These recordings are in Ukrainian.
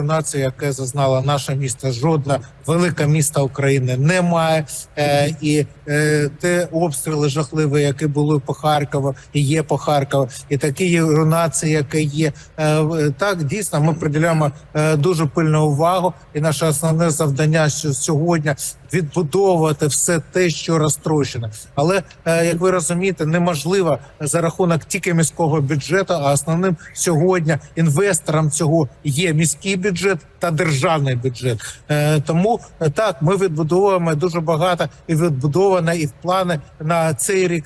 руйнації, яке зазнала наше місто, жодна велика міста України немає. Е, і е, те обстріли жахливі, які були по Харкову і є по Харкову, і такі євронації, які є е, так. Дійсно, ми приділяємо е, дуже пильну увагу. І наше основне завдання що сьогодні відбудовувати все те, що розтрощено. Але е, як ви розумієте, неможливо за рахунок тільки міського бюджету. А основним сьогодні інвестором цього є міський бюджет та державний бюджет. Е, тому е, так ми відбудовуємо дуже багато і відбудовано, і в плани на цей рік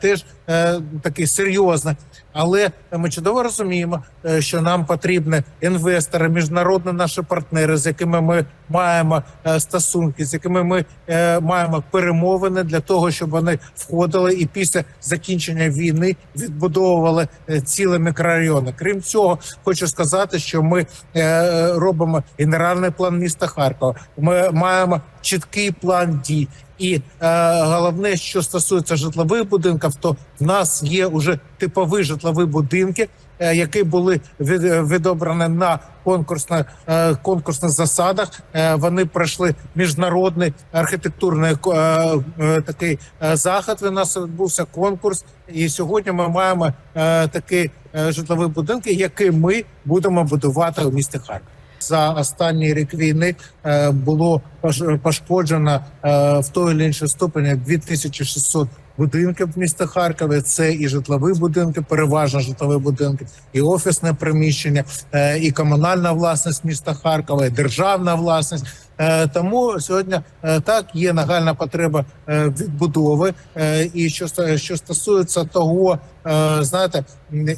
теж такий серйозний. Але ми чудово розуміємо, е, що нам потрібні інвестори, міжнародні наші партнери, з якими ми маємо е, стосунки, з якими ми е, маємо перемовини для того, щоб вони входили і після закінчення війни відбудовували е, цілі мікрорайони. Крім цього, хочу сказати, що ми е, робимо генеральний план міста Харкова. Ми маємо чіткий план дій. І е, головне, що стосується житлових будинків, то в нас є уже типові житлові будинки, е, які були від, відобрані на конкурсних е, конкурсних засадах. Е, вони пройшли міжнародний архітектурний е, е, такий е, захід. У нас відбувся конкурс, і сьогодні ми маємо е, такі е, житлові будинки, які ми будемо будувати у місті Харків. За останній рік війни е, було пош- пошкоджено е, в той чи іншій ступені 2600 будинків міста Харкові. Це і житлові будинки, переважно житлові будинки, і офісне приміщення, е, і комунальна власність міста Харкова, і державна власність. Е, Тому сьогодні е, так є нагальна потреба відбудови. І що що стосується того, знаєте,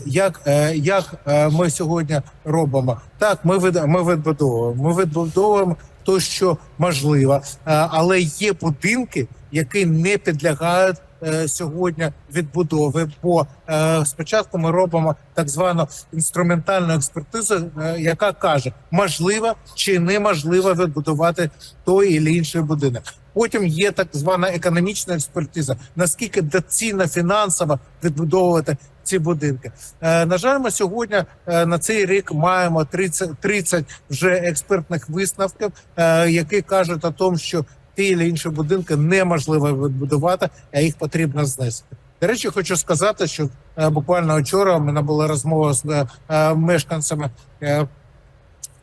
як, як ми сьогодні робимо, так ми від, ми відбудовуємо. Ми відбудовуємо то, що можливо, але є будинки, які не підлягають. Е, Сьогодні відбудови, бо е, спочатку ми робимо так звану інструментальну експертизу, е, яка каже, можливо чи неможливо відбудувати той і інший будинок. Потім є так звана економічна експертиза, наскільки доцільно фінансово відбудовувати ці будинки. Е, на жаль, ми сьогодні е, на цей рік маємо 30, 30 вже експертних висновків, е, які кажуть о тому, що ті чи інші будинки неможливо відбудувати, а їх потрібно знести. До речі, хочу сказати, що е, буквально вчора у мене була розмова з е, е, мешканцями.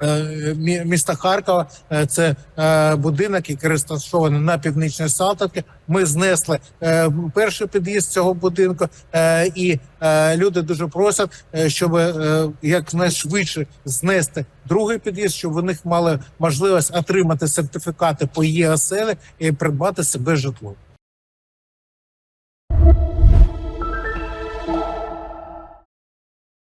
Е, Міста Харкова Е, це е, будинок, який розташований на північній Салтовці. Ми знесли перший під'їзд цього будинку, і люди дуже просять, щоб якнайшвидше знести другий під'їзд, щоб у них мали можливість отримати сертифікати по ЄОСЛ і придбати себе житло.